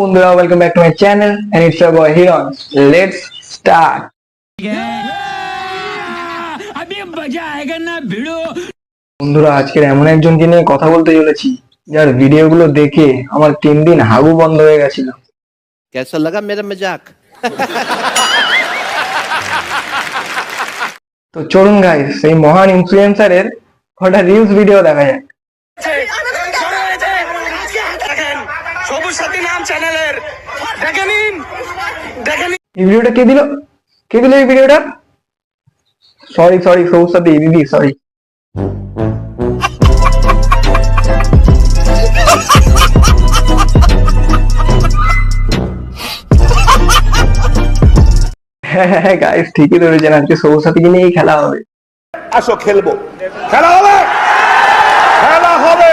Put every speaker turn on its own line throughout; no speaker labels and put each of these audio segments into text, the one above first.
বন্ধুরা welcome back to my channel and it's
your boy Hiron let's start
বন্ধুরা, আজকের এমন একজনকে নিয়ে কথা বলতে চলেছি, যার ভিডিওগুলো দেখে আমার তিন দিন হাগু বন্ধ হয়ে গেছিল।
কেসা লাগা মেরা মজাক
তো চলুন গাইস সেই মহান ইনফ্লুয়েন্সারের কটা রিলস ভিডিও দেখা যাক।
সবুজ সাথী চ্যানেলের
ভিডিওটা কে দিল? কে দিল এই ভিডিওটা সরি সরি সৌসাদি দিদি সরি হ্যাঁ গাইস ঠিকই ধরেছেন। আজকে সৌসাদিকে নিয়েই খেলা হবে?
আসো খেলব। খেলা হবে! খেলা হবে!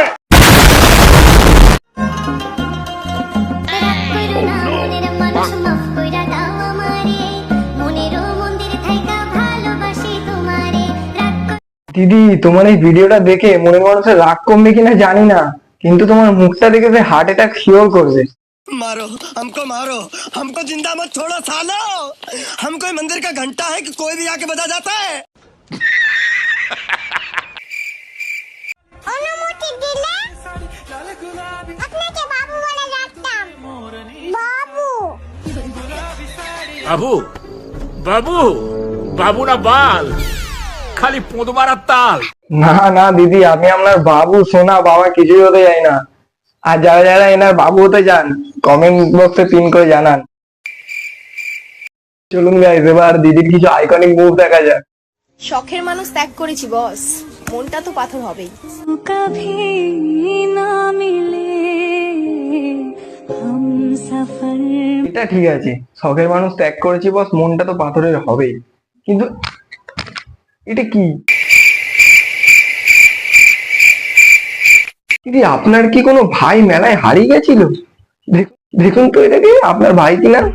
দিদি তোমার এই ভিডিওটা দেখে মনে মানুষের রাগ কমবে কিনা জানি না কিন্তু তোমার মুখটা দেখে সে হার্ট অ্যাটাক শিওর করবে।
मारो हमको मारो हमको जिंदा मत छोड़ो सालो हम कोई मंदिर का घंटा है कि कोई भी आके बजा जाता है
অনুমতি দিলে আপনাকে বাবু বলে ডাকতাম বাবু
বাবু বাবু বাবু না বাল খালি পোঁদ মারার তাল
না না দিদি আমি আপনার বাবু সোনা বাবা কিছুই হতে যাই না আর যারা যারা এনার বাবু হতে চান কমেন্ট বক্সে পিন করে জানান। চলুন ভাই এবার দিদির কিছু আইকনিক মুভ দেখা যাক।
শখের মানুষ ত্যাগ করেছি বস মনটা তো পাথর হবেই।
না মিলে
এটা ঠিক আছে শখের মানুষ ত্যাগ করেছি বস মনটা তো পাথরের হবেই। কিন্তু এটা কি? দিদি, আপনার কি কোনো ভাই মেলায় হারিয়ে গেছিল? দেখ- দেখুন তো এটাকে আপনার ভাই কিনা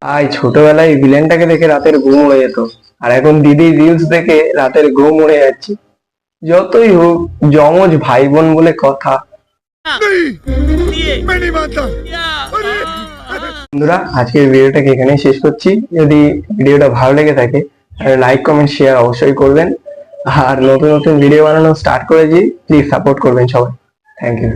আই ছোটবেলায় ভিলেনটাকে দেখে রাতের ঘুম উড়ে যেত। আর এখন দিদি রিলস দেখে রাতের ঘুম উড়ে যাচ্ছে। যতই হোক, যমজ ভাই বোন বলে কথা। বন্ধুরা, আজকের ভিডিওটাকে এখানেই শেষ করছি। যদি ভিডিওটা ভালো লেগে থাকে লাইক কমেন্ট শেয়ার অবশ্যই করবেন। আর নতুন নতুন ভিডিও বানানো স্টার্ট করেছি প্লিজ সাপোর্ট করবেন সবাই। থ্যাংক ইউ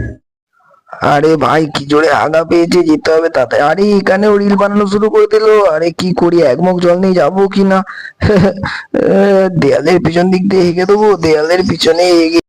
আরে ভাই, কি জোরে আগা পেয়েছে যেতে হবে তাতে। আরে এখানেও রিল বানানো শুরু করে দিল। আরে, কি করি? একমুখ জল নিয়ে যাব কি না? দেয়ালের পিছন দিক দিয়ে হেগে দেবো। দেয়ালের পিছনে এগিয়ে